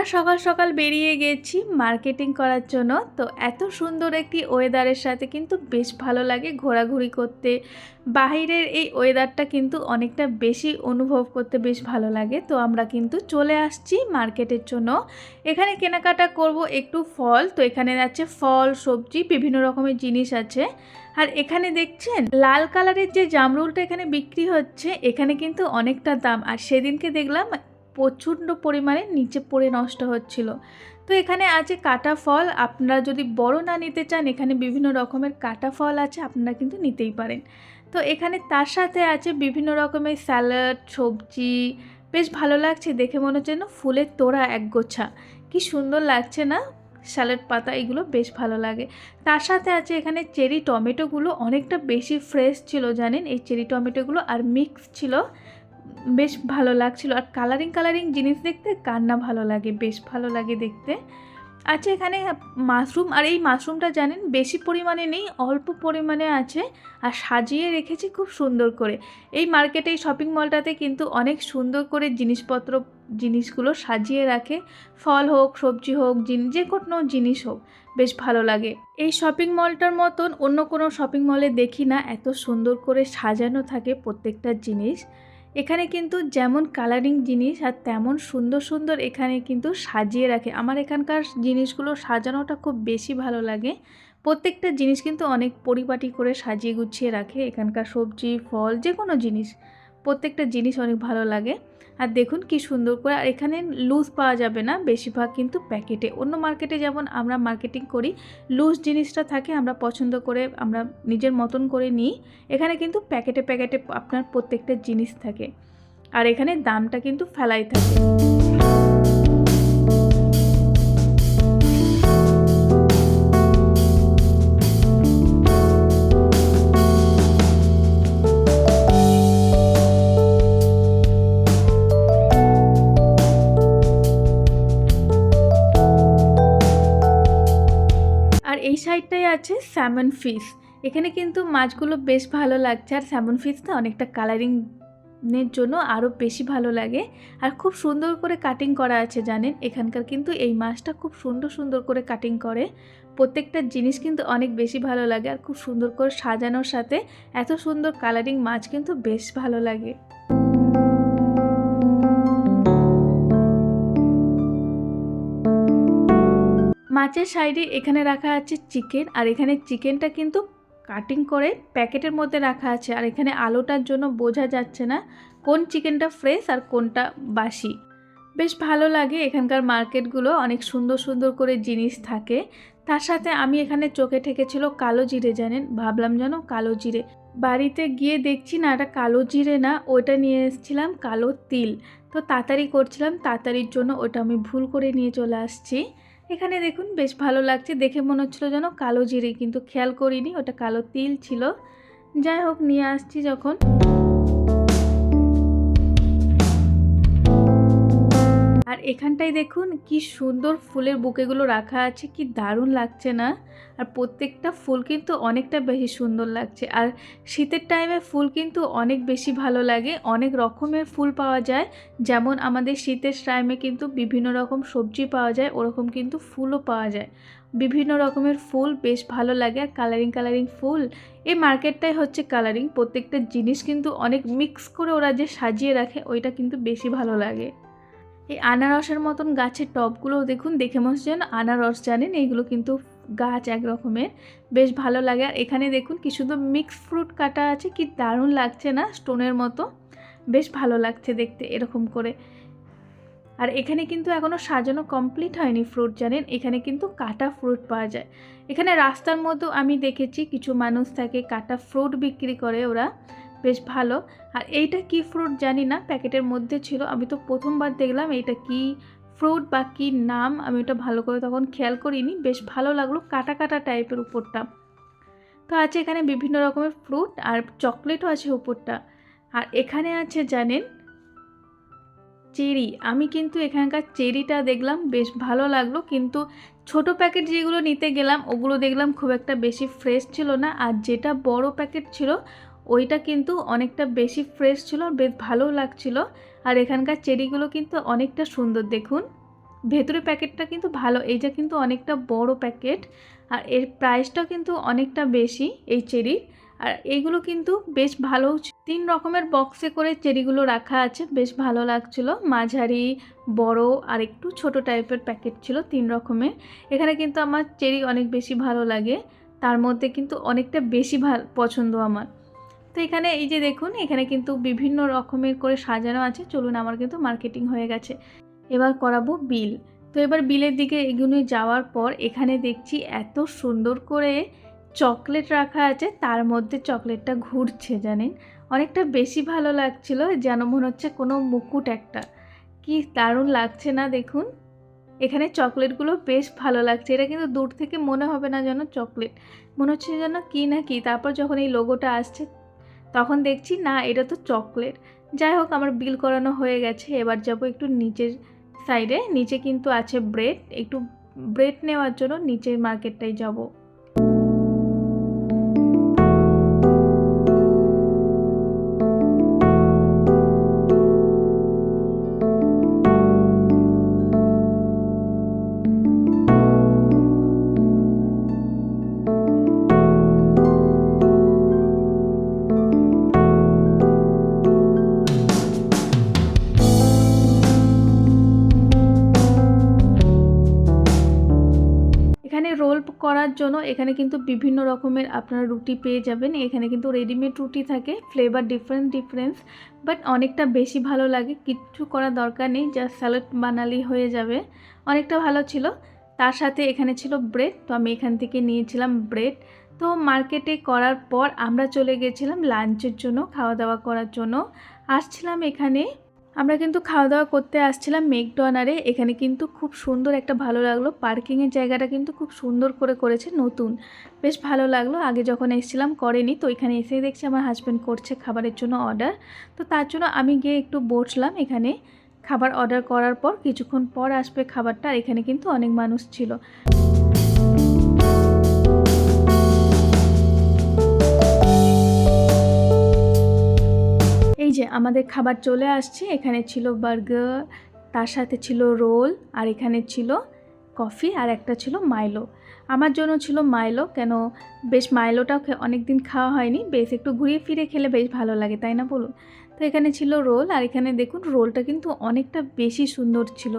আমরা সকাল সকাল বেরিয়ে গেছি মার্কেটিং করার জন্য। তো এত সুন্দর একটি ওয়েদারের সাথে কিন্তু বেশ ভালো লাগে ঘোরাঘুরি করতে। বাহিরের এই ওয়েদারটা কিন্তু অনেকটা বেশি অনুভব করতে বেশ ভালো লাগে। তো আমরা কিন্তু চলে আসছি মার্কেটের জন্য। এখানে কেনাকাটা করব একটু ফল। তো এখানে আছে ফল, সবজি, বিভিন্ন রকমের জিনিস আছে। আর এখানে দেখছেন, লাল কালারের যে জামরুলটা এখানে বিক্রি হচ্ছে, এখানে কিন্তু অনেকটা দাম। আর সেদিনকে দেখলাম প্রচণ্ড পরিমাণে নিচে পড়ে নষ্ট হচ্ছিল। তো এখানে আছে কাটা ফল। আপনারা যদি বড় না নিতে চান, এখানে বিভিন্ন রকমের কাটা ফল আছে, আপনারা কিন্তু নিতেই পারেন। তো এখানে তার সাথে আছে বিভিন্ন রকমের স্যালাড, সবজি। বেশ ভালো লাগছে, দেখে মনে হচ্ছে যেন ফুলের তোড়া একগোছা কি সুন্দর লাগছে না? স্যালাড পাতা, এগুলো বেশ ভালো লাগে। তার সাথে আছে এখানে চেরি টমেটোগুলো, অনেকটা বেশি ফ্রেশ ছিল জানেন? এই চেরি টমেটোগুলো আর মিক্স ছিল। বেশ ভালো লাগছিল। আর কালারিং কালারিং জিনিস দেখতে কার না ভালো লাগে, বেশ ভালো লাগে দেখতে। আচ্ছা এখানে মাশরুম আর এই মাশরুমটা জানেন, বেশি পরিমাণে নেই, অল্প পরিমাণে আছে, আর সাজিয়ে রেখেছি খুব সুন্দর করে। এই মার্কেটে এই শপিং মলটাতে কিন্তু অনেক সুন্দর করে জিনিসপত্র, জিনিসগুলো সাজিয়ে রাখে। ফল হোক, সবজি হোক যে কোনো জিনিস হোক, বেশ ভালো লাগে। এই শপিং মলটার মতন অন্য কোনো শপিং মলে দেখি না, এত সুন্দর করে সাজানো থাকে প্রত্যেকটা জিনিস। এখানে কিন্তু যেমন কালারিং জিনিস আর তেমন সুন্দর সুন্দর এখানে কিন্তু সাজিয়ে রাখে। আমার এখানকার জিনিসগুলো সাজানোটা খুব বেশি ভালো লাগে। প্রত্যেকটা জিনিস কিন্তু অনেক পরিপাটি করে সাজিয়ে গুছিয়ে রাখে। এখানকার সবজি, ফল যে কোনো জিনিস, প্রত্যেকটা জিনিস অনেক ভালো লাগে। আর দেখুন কি সুন্দর করে, আর এখানে লুজ পাওয়া যাবে না বেশিরভাগ কিন্তু প্যাকেটে অন্য মার্কেটে যেমন আমরা মার্কেটিং করি লুজ জিনিসটা থাকে আমরা পছন্দ করে আমরা নিজের মতন করে নিই, এখানে কিন্তু প্যাকেটে প্যাকেটে আপনার প্রত্যেকটা জিনিস থাকে। আর এখানে দামটা কিন্তু ফেলাই থাকে। সাইডটায় আছে স্যামন ফিশ এখানে কিন্তু মাছগুলো বেশ ভালো লাগছে। আর স্যামন ফিশটা অনেকটা কালারিং এর জন্য আরও বেশি ভালো লাগে। আর খুব সুন্দর করে কাটিং করা আছে, জানেন? এখানকার কিন্তু এই মাছটা খুব সুন্দর সুন্দর করে কাটিং করে। প্রত্যেকটা জিনিস কিন্তু অনেক বেশি ভালো লাগে। আর খুব সুন্দর করে সাজানোর সাথে এত সুন্দর কালারিং মাছ কিন্তু বেশ ভালো লাগে। মাছের সাইডে এখানে রাখা আছে চিকেন, আর এখানে চিকেনটা কিন্তু কাটিং করে প্যাকেটের মধ্যে রাখা আছে। আর এখানে আলোটার জন্য বোঝা যাচ্ছে না কোন চিকেনটা ফ্রেশ আর কোনটা বাসি। বেশ ভালো লাগে এখানকার মার্কেটগুলো, অনেক সুন্দর সুন্দর করে জিনিস থাকে। তার সাথে আমি এখানে চোখে ঠেকেছিল কালো জিরে, জানেন? ভাবলাম যেন কালো জিরে। বাড়িতে গিয়ে দেখছি না, এটা কালো জিরে না, ওইটা নিয়ে এসেছিলাম কালো তিল। তো তাড়াতাড়ি করছিলাম, তাড়াতাড়ির জন্য ওটা আমি ভুল করে নিয়ে চলে আসছি। এখানে দেখুন, বেশ ভালো লাগছে। দেখে মনে হচ্ছিল যেন কালো জিরে, কিন্তু খেয়াল করিনি, ওটা কালো তিল ছিল। যাই হোক, নিয়ে আসছি যখন। আর এখানটায় দেখুন কি সুন্দর ফুলের বুকেগুলো রাখা আছে, কি দারুণ লাগছে না? আর প্রত্যেকটা ফুল কিন্তু অনেকটা বেশি সুন্দর লাগছে। আর শীতের টাইমে ফুল কিন্তু অনেক বেশি ভালো লাগে। অনেক রকমের ফুল পাওয়া যায়। যেমন আমাদের শীতের টাইমে কিন্তু বিভিন্ন রকম সবজি পাওয়া যায়, ওরকম কিন্তু ফুলও পাওয়া যায়। বিভিন্ন রকমের ফুল বেশ ভালো লাগে। আর কালারিং কালারিং ফুল, এই মার্কেটটাই হচ্ছে কালারিং প্রত্যেকটা জিনিস কিন্তু অনেক মিক্স করে ওরা যে সাজিয়ে রাখে, ওইটা কিন্তু বেশি ভালো লাগে। এই আনারসের মতন গাছের টবগুলো দেখুন, দেখে মনে হচ্ছে যেন আনারস জানেন এইগুলো কিন্তু গাছ এক রকমের, বেশ ভালো লাগে। আর এখানে দেখুন কি সুন্দর মিক্স ফ্রুট কাটা আছে, কি দারুণ লাগছে না, স্টোনের মতো, বেশ ভালো লাগছে দেখতে এরকম করে। আর এখানে কিন্তু এখনও সাজানো কমপ্লিট হয়নি ফ্রুট জানেন, এখানে কিন্তু কাটা ফ্রুট পাওয়া যায়। এখানে রাস্তার মতো আমি দেখেছি, কিছু মানুষ থাকে কাটা ফ্রুট বিক্রি করে ওরা। বেশ ভালো। আর এইটা কি ফ্রুট জানি না, প্যাকেটের মধ্যে ছিল। আমি তো প্রথমবার দেখলাম এইটা কি ফ্রুট বা কী নাম, আমি ওটা ভালো করে তখন খেয়াল করিনি। বেশ ভালো লাগল কাটা কাটা টাইপের উপরটা। তো আছে এখানে বিভিন্ন রকমের ফ্রুট আর চকলেটও আছে উপরটা। আর এখানে আছে জানেন, চেরি। আমি কিন্তু এখানকার চেরিটা দেখলাম, বেশ ভালো লাগল। কিন্তু ছোট প্যাকেট যেগুলো নিতে গেলাম, ওগুলো দেখলাম খুব একটা বেশি ফ্রেশ ছিল না। আর যেটা বড় প্যাকেট ছিল ওইটা কিন্তু অনেকটা বেশি ফ্রেশ ছিল আর বেশ ভালো লাগছিল। আর এখানকার চেরিগুলো কিন্তু অনেকটা সুন্দর, দেখুন। ভেতরে প্যাকেটটা কিন্তু ভালো, এইটা কিন্তু অনেকটা বড় প্যাকেট। আর এর প্রাইসটা কিন্তু অনেকটা বেশি এই চেরির আর এইগুলো কিন্তু বেশ ভালো তিন রকমের বক্সে করে চেরিগুলো রাখা আছে, বেশ ভালো লাগছিল। মাঝারি, বড় আর একটু ছোট টাইপের প্যাকেট ছিল তিন রকমের। এখানে কিন্তু আমার চেরি অনেক বেশি ভালো লাগে। তার মধ্যে কিন্তু অনেকটা বেশি ভালো পছন্দ আমার। তো এখানে এই যে দেখুন, এখানে কিন্তু বিভিন্ন রকমের করে সাজানো আছে। চলুন, আমার কিন্তু মার্কেটিং হয়ে গেছে। এবার করাবো বিল। তো এবার বিলের দিকে এগুলো যাওয়ার পর এখানে দেখছি এত সুন্দর করে চকলেট রাখা আছে, তার মধ্যে চকলেটটা ঘুরছে, জানেন? অনেকটা বেশি ভালো লাগছিল, যেন মনে হচ্ছে কোনো মুকুট একটা। কি দারুণ লাগছে না, দেখুন। এখানে চকলেটগুলো বেশ ভালো লাগছে। এটা কিন্তু দূর থেকে মনে হবে না যেন চকলেট। মনে হচ্ছে যেন কী না কি। তারপর যখন এই লোগোটা আসছে তখন দেখছি, না, এটা তো চকলেট। যাই হোক, আমার বিল করানো হয়ে গেছে। এবার যাব একটু নিচের সাইডে নিচে কিন্তু আছে ব্রেড। একটু ব্রেড নেওয়ার জন্য নিচের মার্কেটটাই যাব। করার জন্য এখানে কিন্তু বিভিন্ন রকমের আপনারা রুটি পেয়ে যাবেন। এখানে কিন্তু রেডিমেড রুটি থাকে ফ্লেভার ডিফারেন্ট ডিফারেন্স বাট অনেকটা বেশি ভালো লাগে। কিচ্ছু করার দরকার নেই জাস্ট স্যালাড বানালেই হয়ে যাবে। অনেকটা ভালো ছিল। তার সাথে এখানে ছিল ব্রেড তো আমি এখান থেকে নিয়েছিলাম ব্রেড তো মার্কেটে করার পর আমরা চলে গেছিলাম লাঞ্চের জন্য খাওয়া দাওয়া করার জন্য। আসছিলাম এখানে আমরা কিন্তু খাওয়া দাওয়া করতে আসছিলাম মেকডনারে। এখানে কিন্তু খুব সুন্দর একটা ভালো লাগল। পার্কিংয়ের জায়গাটা কিন্তু খুব সুন্দর করে করেছে নতুন। বেশ ভালো লাগল। আগে যখন এসেছিলাম করেনি, তো এখানে এসে দেখছি আমার হাজব্যান্ড করছে খাবারের জন্য অর্ডার তো তার জন্য আমি গিয়ে একটু বসলাম এখানে। খাবার অর্ডার করার পর কিছুক্ষণ পর আসবে খাবারটা। এখানে কিন্তু অনেক মানুষ ছিল। এই যে আমাদের খাবার চলে আসছে, এখানে ছিল বার্গার, তার সাথে ছিল রোল, আর এখানে ছিল কফি, আর একটা ছিল মাইলো। আমার জন্য ছিল মাইলো, কেন বেশ মাইলোটাও অনেক দিন খাওয়া হয়নি, বেশ একটু ঘুরিয়ে ফিরে খেলে বেশ ভালো লাগে, তাই না বলুন? তো এখানে ছিল রোল, আর এখানে দেখুন রোলটা কিন্তু অনেকটা বেশি সুন্দর ছিল।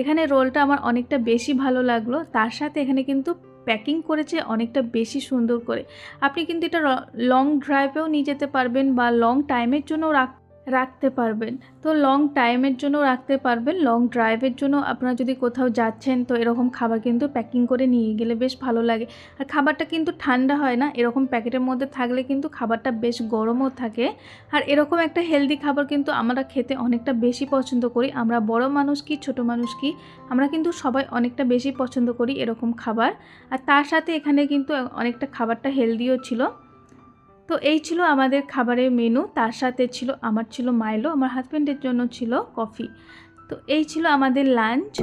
এখানে রোলটা আমার অনেকটা বেশি ভালো লাগল, তার সাথে এখানে কিন্তু প্যাকিং করেছে অনেকটা বেশি সুন্দর করে। আপনি কিন্তু এটা লং ড্রাইভেও নিয়ে যেতে পারবেন বা লং টাইমের জন্য রাখ রাখতে পারবেন। তো লং টাইমের জন্য রাখতে পারবেন লং ড্রাইভের জন্য আপনারা যদি কোথাও যাচ্ছেন, তো এরকম খাবার কিন্তু প্যাকিং করে নিয়ে গেলে বেশ ভালো লাগে। আর খাবারটা কিন্তু ঠান্ডা হয় না, এরকম প্যাকেটের মধ্যে থাকলে কিন্তু খাবারটা বেশ গরমও থাকে। আর এরকম একটা হেলদি খাবার কিন্তু আমরা খেতে অনেকটা বেশি পছন্দ করি। আমরা বড় মানুষ কি, ছোট মানুষ কি, আমরা কিন্তু সবাই অনেকটা বেশি পছন্দ করি এরকম খাবার। আর তার সাথে এখানে কিন্তু অনেকটা খাবারটা হেলদিও ছিল। তো এই ছিল আমাদের খাবারের মেনু তার সাথে ছিল, আমার ছিল মাইলো আমার হাজব্যান্ডের জন্য ছিল কফি তো এই ছিল আমাদের লাঞ্চ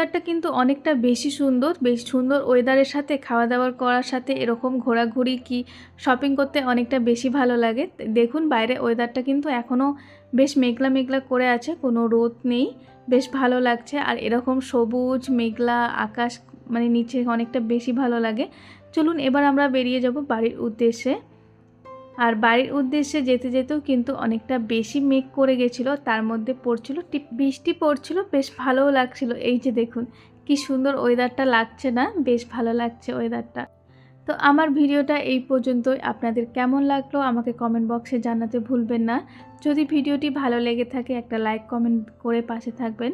ওয়েদারটা কিন্তু অনেকটা বেশি সুন্দর, বেশ সুন্দর ওয়েদারের সাথে খাওয়া দাওয়া করার সাথে এরকম ঘোরাঘুরি কি শপিং করতে অনেকটা বেশি ভালো লাগে। দেখুন বাইরে ওয়েদারটা কিন্তু এখনও বেশ মেঘলা মেঘলা করে আছে, কোনো রোদ নেই, বেশ ভালো লাগছে। আর এরকম সবুজ, মেঘলা আকাশ মানে নিচে অনেকটা বেশি ভালো লাগে। চলুন এবার আমরা বেরিয়ে যাব বাড়ির উদ্দেশ্যে। আর বাড়ির উদ্দেশ্যে যেতে যেতেও কিন্তু অনেকটা বেশি মেঘ করে গেছিল, তার মধ্যে পড়ছিল, টিপ, বৃষ্টি পড়ছিল, বেশ ভালোও লাগছিল। এই যে দেখুন, কি সুন্দর ওয়েদারটা লাগছে না, বেশ ভালো লাগছে ওয়েদারটা। তো আমার ভিডিওটা এই পর্যন্তই। আপনাদের কেমন লাগল আমাকে কমেন্ট বক্সে জানাতে ভুলবেন না। যদি ভিডিওটি ভালো লেগে থাকে, একটা লাইক কমেন্ট করে পাশে থাকবেন।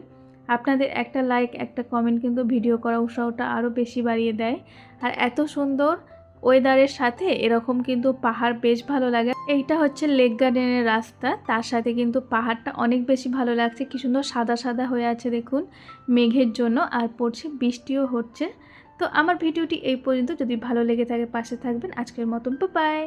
আপনাদের একটা লাইক একটা কমেন্ট কিন্তু ভিডিও করা উৎসাহটা আরও বেশি বাড়িয়ে দেয়। আর এত সুন্দর ওয়েদারের সাথে এরকম কিন্তু পাহাড় বেশ ভালো লাগে। এইটা হচ্ছে লেক গার্ডেনের রাস্তা। তার সাথে কিন্তু পাহাড়টা অনেক বেশি ভালো লাগছে। কি সুন্দর সাদা সাদা হয়ে আছে দেখুন মেঘের জন্য আর পড়ছে, বৃষ্টিও হচ্ছে। তো আমার ভিডিওটি এই পর্যন্ত। যদি ভালো লেগে থাকে পাশে থাকবেন। আজকের মতন বাই